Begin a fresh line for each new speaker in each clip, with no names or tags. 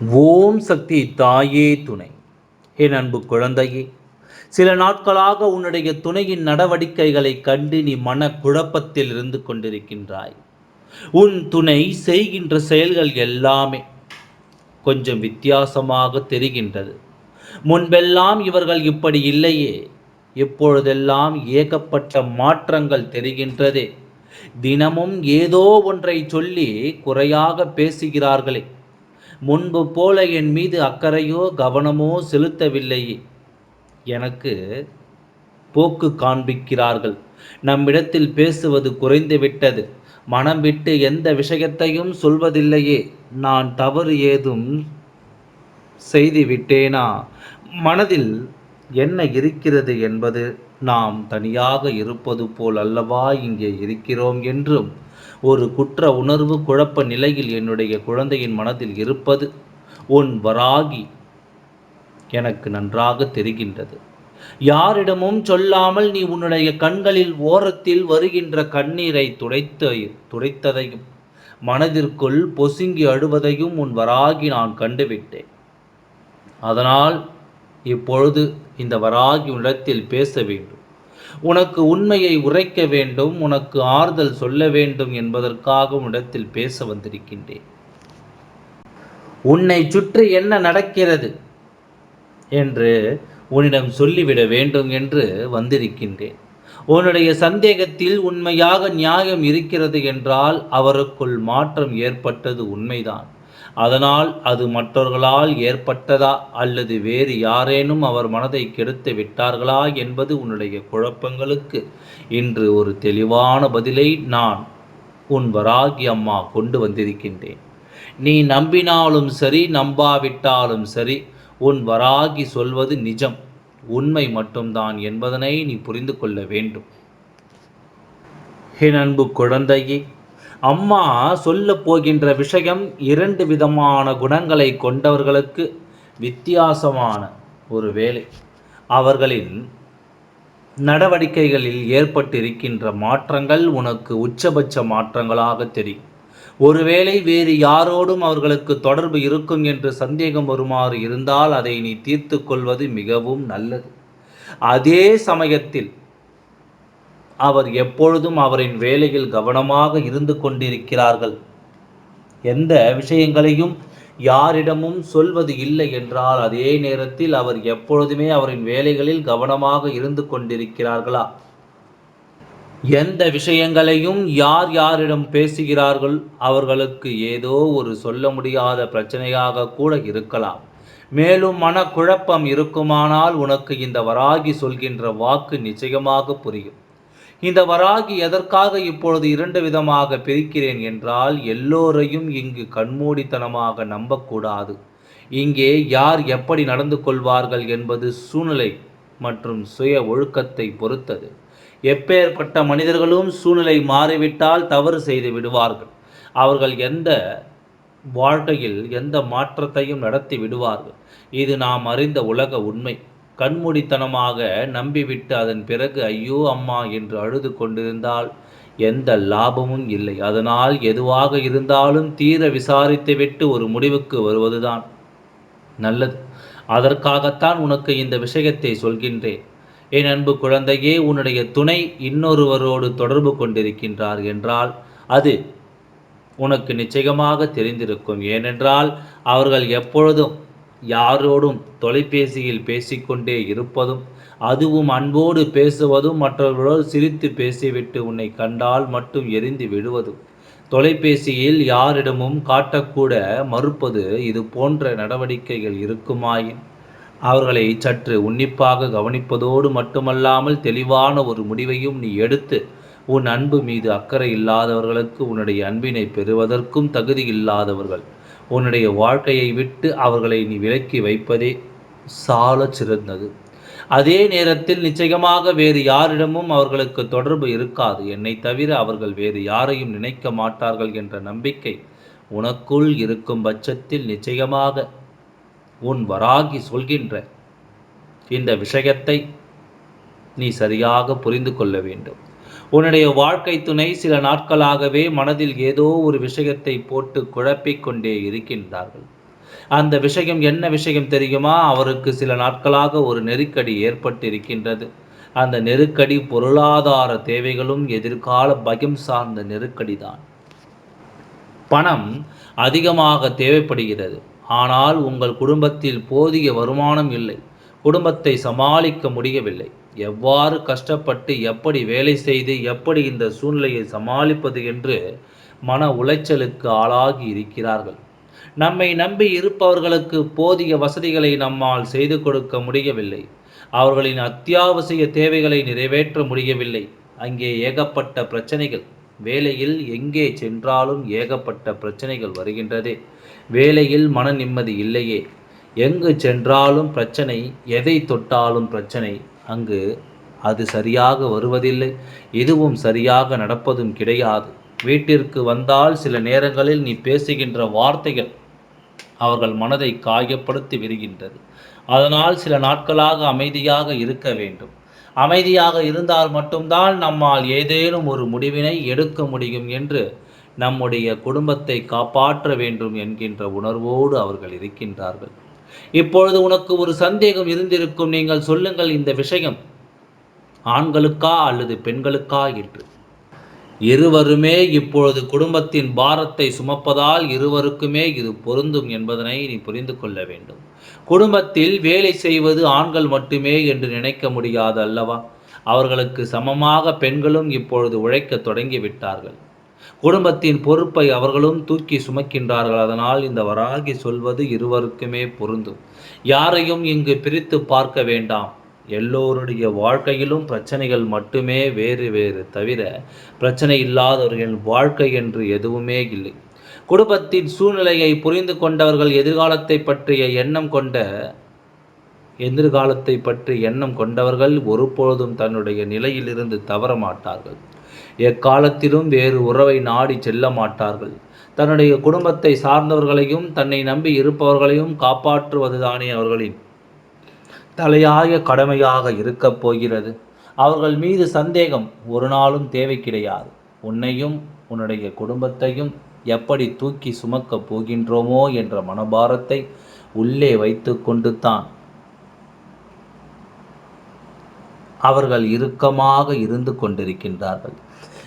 ஓம் சக்தி தாயே துணை. என் அன்பு குழந்தையே சில நாட்களாக உன்னுடைய துணையின் நடவடிக்கைகளை கண்டு நீ மன குழப்பத்தில் இருந்து கொண்டிருக்கின்றாய். உன் துணை செய்கின்ற செயல்கள் எல்லாமே கொஞ்சம் வித்தியாசமாக தெரிகின்றது. முன்பெல்லாம் இவர்கள் இப்படி இல்லையே இப்பொழுதெல்லாம் ஏகப்பட்ட மாற்றங்கள் தெரிகின்றதே. தினமும் ஏதோ ஒன்றை சொல்லி குறையாக பேசுகிறார்களே முன்பு போல என் மீது அக்கறையோ கவனமோ செலுத்தவில்லையே எனக்கு போக்கு காண்பிக்கிறார்கள். நம்மிடத்தில் பேசுவது குறைந்துவிட்டது. மனம் விட்டு எந்த விஷயத்தையும் சொல்வதில்லையே. நான் தவறு ஏதும் செய்துவிட்டேனா? மனதில் என்ன இருக்கிறது என்பது நாம் தனியாக இருப்பது போல் அல்லவா இங்கே இருக்கிறோம் என்றும் ஒரு குற்ற உணர்வு குழப்ப நிலையில் என்னுடைய குழந்தையின் மனதில் இருப்பது உன் வராகி எனக்கு நன்றாக தெரிகின்றது. யாரிடமும் சொல்லாமல் நீ உன்னுடைய கண்களில் ஓரத்தில் வருகின்ற கண்ணீரை துடைத்த துடைத்ததையும் மனதிற்குள் பொசுங்கி அழுவதையும் உன் வராகி நான் கண்டுவிட்டேன். அதனால் இப்பொழுது இந்த வராகி உன்னிடத்தில் பேச வேண்டும். உனக்கு உண்மையை உரைக்க வேண்டும் உனக்கு ஆறுதல் சொல்ல வேண்டும் என்பதற்காக உன்னிடத்தில் பேச வந்திருக்கின்றேன். உன்னை சுற்றி என்ன நடக்கிறது என்று உன்னிடம் சொல்லிவிட வேண்டும் என்று வந்திருக்கின்றேன். உன்னுடைய சந்தேகத்தில் உண்மையாக நியாயம் இருக்கிறது என்றால் அவருக்குள் மாற்றம் ஏற்பட்டது உண்மைதான். அதனால் அது மற்றவர்களால் ஏற்பட்டதா அல்லது வேறு யாரேனும் அவர் மனதை கெடுத்து விட்டார்களா என்பது உன்னுடைய குழப்பங்களுக்கு இன்று ஒரு தெளிவான பதிலை நான் உன் வராகி அம்மா கொண்டு வந்திருக்கின்றேன். நீ நம்பினாலும் சரி நம்பாவிட்டாலும் சரி உன் வராகி சொல்வது நிஜம். உண்மை மட்டும்தான் என்பதனை நீ புரிந்து கொள்ள வேண்டும். என் அன்பு குழந்தையே அம்மா சொல்ல போகின்ற விஷயம் இரண்டு விதமான குணங்களை கொண்டவர்களுக்கு வித்தியாசமான ஒரு வேலை. அவர்களின் நடவடிக்கைகளில் ஏற்பட்டிருக்கின்ற மாற்றங்கள் உனக்கு உச்சபட்ச மாற்றங்களாக தெரியும். ஒருவேளை வேறு யாரோடும் அவர்களுக்கு தொடர்பு இருக்கும் என்று சந்தேகம் வருமாறு இருந்தால் அதை நீ தீர்த்து கொள்வது மிகவும் நல்லது. அதே சமயத்தில் அவர் எப்பொழுதும் அவரின் வேலையில் கவனமாக இருந்து கொண்டிருக்கிறார்கள். எந்த விஷயங்களையும் யாரிடமும் சொல்வது இல்லை என்றால் அதே நேரத்தில் அவர் எப்பொழுதுமே அவரின் வேலைகளில் கவனமாக இருந்து கொண்டிருக்கிறார்களா? எந்த விஷயங்களையும் யார் யாரிடம் பேசுகிறார்கள் அவர்களுக்கு ஏதோ ஒரு சொல்ல முடியாத பிரச்சனையாக கூட இருக்கலாம். மேலும் மனக்குழப்பம் இருக்குமானால் உனக்கு இந்த வராகி சொல்கின்ற வாக்கு நிச்சயமாக புரியும். இந்த வராகி எதற்காக இப்பொழுது இரண்டு விதமாக பிரிக்கிறேன் என்றால் எல்லோரையும் இங்கு கண்மூடித்தனமாக நம்பக்கூடாது. இங்கே யார் எப்படி நடந்து கொள்வார்கள் என்பது சூழ்நிலை மற்றும் சுய ஒழுக்கத்தை பொறுத்தது. எப்பேற்பட்ட மனிதர்களும் சூழ்நிலை மாறிவிட்டால் தவறு செய்து விடுவார்கள். அவர்கள் எந்த வாழ்க்கையில் எந்த மாற்றத்தையும் நடத்தி விடுவார்கள். இது நாம் அறிந்த உலக உண்மை. கண்மூடித்தனமாக நம்பிவிட்டு அதன் பிறகு ஐயோ அம்மா என்று அழுது கொண்டிருந்தால் எந்த லாபமும் இல்லை. அதனால் எதுவாக இருந்தாலும் தீர விசாரித்துவிட்டு ஒரு முடிவுக்கு வருவதுதான் நல்லது. அதற்காகத்தான் உனக்கு இந்த விஷயத்தை சொல்கின்றேன். என் அன்பு குழந்தையே உன்னுடைய துணை இன்னொருவரோடு தொடர்பு கொண்டிருக்கின்றார் என்றால் அது உனக்கு நிச்சயமாக தெரிந்திருக்கும். ஏனென்றால் அவர்கள் எப்பொழுதும் யாரோடும் தொலைபேசியில் பேசிக்கொண்டே இருப்பதும் அதுவும் அன்போடு பேசுவதும் மற்றவர்களோடு சிரித்து பேசிவிட்டு உன்னை கண்டால் மட்டும் எரிந்து விடுவதும் தொலைபேசியில் யாரிடமும் காட்டக்கூட மறுப்பது இது போன்ற நடவடிக்கைகள் இருக்குமாயின்? அவர்களை சற்று உன்னிப்பாக கவனிப்பதோடு மட்டுமல்லாமல் தெளிவான ஒரு முடிவையும் நீ எடுத்து உன் அன்பு மீது அக்கறை இல்லாதவர்களுக்கு உன்னுடைய அன்பினை பெறுவதற்கும் தகுதி இல்லாதவர்கள். உன்னுடைய வாழ்க்கையை விட்டு அவர்களை நீ விலக்கி வைப்பதே சால சிறந்தது. அதே நேரத்தில் நிச்சயமாக வேறு யாரிடமும் அவர்களுக்கு தொடர்பு இருக்காது. என்னை தவிர அவர்கள் வேறு யாரையும் நினைக்க மாட்டார்கள் என்ற நம்பிக்கை உனக்குள் இருக்கும் பட்சத்தில் நிச்சயமாக உன் வராகி சொல்கின்ற இந்த விஷயத்தை நீ சரியாக புரிந்து கொள்ள வேண்டும். உன்னுடைய வாழ்க்கை துணை சில நாட்களாகவே மனதில் ஏதோ ஒரு விஷயத்தை போட்டு குழப்பிக் கொண்டே இருக்கின்றார்கள். அந்த விஷயம் என்ன விஷயம் தெரியுமா? அவருக்கு சில நாட்களாக ஒரு நெருக்கடி ஏற்பட்டு இருக்கின்றது அந்த நெருக்கடி பொருளாதார தேவைகளும் எதிர்கால பயம் சார்ந்த நெருக்கடி தான் பணம் அதிகமாக தேவைப்படுகிறது. ஆனால் உங்கள் குடும்பத்தில் போதிய வருமானம் இல்லை. குடும்பத்தை சமாளிக்க முடியவில்லை. எவ்வாறு கஷ்டப்பட்டு எப்படி வேலை செய்து எப்படி இந்த சூழ்நிலையை சமாளிப்பது என்று மன உளைச்சலுக்கு ஆளாகி இருக்கிறார்கள். நம்மை நம்பி இருப்பவர்களுக்கு போதிய வசதிகளை நம்மால் செய்து கொடுக்க முடியவில்லை. அவர்களின் அத்தியாவசிய தேவைகளை நிறைவேற்ற முடியவில்லை. அங்கே ஏகப்பட்ட பிரச்சனைகள். வேலையில் எங்கே சென்றாலும் ஏகப்பட்ட பிரச்சனைகள் வருகின்றதே. வேலையில் மன நிம்மதி இல்லையே. எங்கு சென்றாலும் பிரச்சனை எதை தொட்டாலும் பிரச்சனை அங்கு அது சரியாக வருவதில்லை. எதுவும் சரியாக நடப்பதும் கிடையாது. வீட்டிற்கு வந்தால் சில நேரங்களில் நீ பேசுகின்ற வார்த்தைகள் அவர்கள் மனதை காயப்படுத்தி விடுகின்றது. அதனால் சில நாட்களாக அமைதியாக இருக்க வேண்டும். அமைதியாக இருந்தால் மட்டும்தான் நம்மால் ஏதேனும் ஒரு முடிவினை எடுக்க முடியும் என்று நம்முடைய குடும்பத்தை காப்பாற்ற வேண்டும் என்கின்ற உணர்வோடு அவர்கள் இருக்கின்றார்கள். இப்பொழுது உனக்கு ஒரு சந்தேகம் இருந்திருக்கும் நீங்கள் சொல்லுங்கள் இந்த விஷயம். ஆண்களுக்கா அல்லது பெண்களுக்கா என்று. இருவருமே இப்பொழுது குடும்பத்தின் பாரத்தை சுமப்பதால் இருவருக்குமே இது பொருந்தும் என்பதனை நீ புரிந்து கொள்ள வேண்டும். குடும்பத்தில் வேலை செய்வது ஆண்கள் மட்டுமே என்று நினைக்க முடியாது அல்லவா? அவர்களுக்கு சமமாக பெண்களும் இப்பொழுது உழைக்க தொடங்கிவிட்டார்கள் குடும்பத்தின் பொறுப்பை அவர்களும் தூக்கி சுமக்கின்றார்கள். அதனால் இந்த வராகி சொல்வது இருவருக்குமே பொருந்தும். யாரையும் இங்கு பிரித்து பார்க்க வேண்டாம். எல்லோருடைய வாழ்க்கையிலும் பிரச்சனைகள் மட்டுமே வேறு வேறு. தவிர பிரச்சனை இல்லாதவர்கள் வாழ்க்கை என்று எதுவுமே இல்லை. குடும்பத்தின் சூழ்நிலையை புரிந்து கொண்டவர்கள் எதிர்காலத்தை பற்றிய எண்ணம் கொண்ட எதிர்காலத்தை பற்றி எண்ணம் கொண்டவர்கள் ஒருபொழுதும் தன்னுடைய நிலையிலிருந்து தவற மாட்டார்கள். எக்காலத்திலும் வேறு உறவை நாடி செல்ல மாட்டார்கள். தன்னுடைய குடும்பத்தை சார்ந்தவர்களையும் தன்னை நம்பி இருப்பவர்களையும் காப்பாற்றுவதுதானே அவர்களின் தலையாய கடமையாக இருக்கப் போகிறது. அவர்கள் மீது சந்தேகம் ஒரு நாளும் தேவை கிடையாது உன்னையும் உன்னுடைய குடும்பத்தையும் எப்படி தூக்கி சுமக்கப் போகின்றோமோ என்ற மனபாரத்தை உள்ளே வைத்து கொண்டு தான் அவர்கள் இறுக்கமாக இருந்து கொண்டிருக்கின்றார்கள்.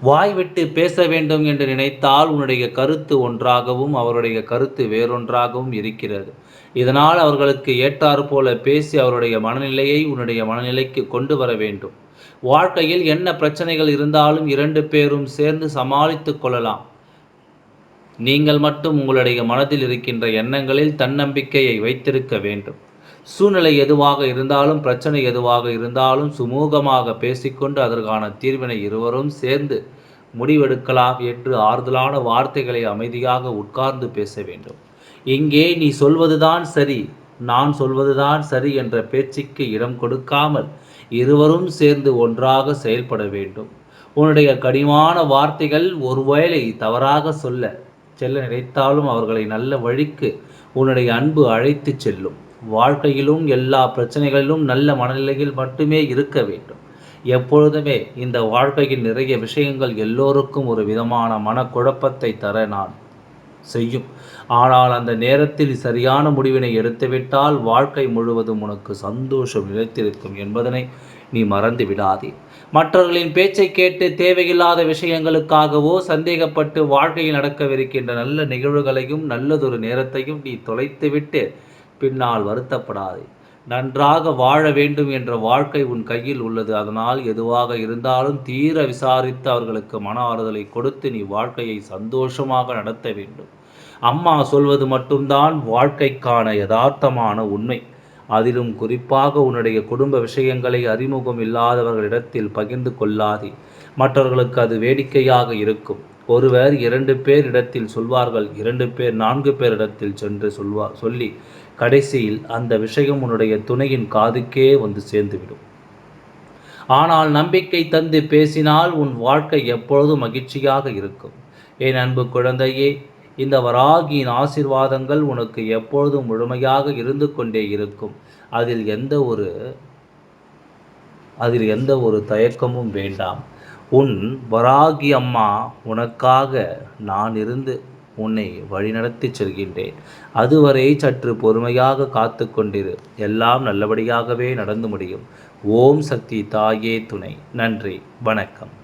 வாய் விட்டு பேச வேண்டும் என்று நினைத்தால் உன்னுடைய கருத்து ஒன்றாகவும் அவருடைய கருத்து வேறொன்றாகவும் இருக்கிறது. இதனால் அவர்களுக்கு ஏற்றாறு போல பேசி அவருடைய மனநிலையை உன்னுடைய மனநிலைக்கு கொண்டு வர வேண்டும். வாழ்க்கையில் என்ன பிரச்சனைகள் இருந்தாலும் இரண்டு பேரும் சேர்ந்து சமாளித்து கொள்ளலாம். நீங்கள் மட்டும் உங்களுடைய மனதில் இருக்கின்ற எண்ணங்களில் தன்னம்பிக்கையை வைத்திருக்க வேண்டும். சூழ்நிலை எதுவாக இருந்தாலும் பிரச்சனை எதுவாக இருந்தாலும் சுமூகமாக பேசிக்கொண்டு அதற்கான தீர்வினை இருவரும் சேர்ந்து முடிவெடுக்கலாம் என்று ஆறுதலான வார்த்தைகளை அமைதியாக உட்கார்ந்து பேச வேண்டும். இங்கே நீ சொல்வதுதான் சரி நான் சொல்வதுதான் சரி என்ற பேச்சுக்கு இடம் கொடுக்காமல் இருவரும் சேர்ந்து ஒன்றாக செயல்பட வேண்டும். உன்னுடைய கடிமான வார்த்தைகள் ஒருவேளை தவறாக சொல்ல செல்ல நினைத்தாலும் அவர்களை நல்ல வழிக்கு உன்னுடைய அன்பு அழைத்து செல்லும். வாழ்க்கையிலும் எல்லா பிரச்சனைகளிலும் நல்ல மனநிலையில் மட்டுமே இருக்க வேண்டும். எப்பொழுதுமே இந்த வாழ்க்கையில் நிறைய விஷயங்கள் எல்லோருக்கும் ஒரு விதமான மனக்குழப்பத்தை தர நான் செய்யும். ஆனால் அந்த நேரத்தில் சரியான முடிவினை எடுத்துவிட்டால் வாழ்க்கை முழுவதும் உனக்கு சந்தோஷம் நிலைத்திருக்கும் என்பதனை நீ மறந்து விடாதே. மற்றவர்களின் பேச்சை கேட்டு தேவையில்லாத விஷயங்களுக்காகவோ சந்தேகப்பட்டு வாழ்க்கையில் நடக்கவிருக்கின்ற நல்ல நிகழ்வுகளையும் நல்லதொரு நேரத்தையும் நீ தொலைத்துவிட்டு பின்னால் வருத்தப்படாதே. நன்றாக வாழ வேண்டும் என்ற வாழ்க்கை உன் கையில் உள்ளது. அதனால் எதுவாக இருந்தாலும் தீர விசாரித்து அவர்களுக்கு மன ஆறுதலை கொடுத்து நீ வாழ்க்கையை சந்தோஷமாக நடத்த வேண்டும். அம்மா சொல்வது மட்டும்தான் வாழ்க்கைக்கான யதார்த்தமான உண்மை. அதிலும் குறிப்பாக உன்னுடைய குடும்ப விஷயங்களை அறிமுகம் இல்லாதவர்களிடத்தில் பகிர்ந்து கொள்ளாதே. மற்றவர்களுக்கு அது வேடிக்கையாக இருக்கும். ஒருவர் இரண்டு பேர் இடத்தில் சொல்வார்கள் இரண்டு பேர் நான்கு பேர் இடத்தில் சென்று சொல்வா சொல்லி கடைசியில் அந்த விஷயம் உன்னுடைய துணையின் காதுக்கே வந்து சேர்ந்துவிடும். ஆனால் நம்பிக்கை தந்து பேசினால் உன் வாழ்க்கை எப்பொழுதும் மகிழ்ச்சியாக இருக்கும். என் அன்பு குழந்தையே இந்த வராகியின் ஆசிர்வாதங்கள் உனக்கு எப்பொழுதும் முழுமையாக இருந்து கொண்டே இருக்கும். அதில் எந்த ஒரு அதில் எந்த ஒரு தயக்கமும் வேண்டாம். உன் வராகி அம்மா உனக்காக நான் இருந்து உன்னை வழிநடத்தி செல்கின்றேன். அதுவரை சற்று பொறுமையாக காத்து கொண்டிரு. எல்லாம் நல்லபடியாகவே நடந்து முடியும். ஓம் சக்தி தாயே துணை. நன்றி. வணக்கம்.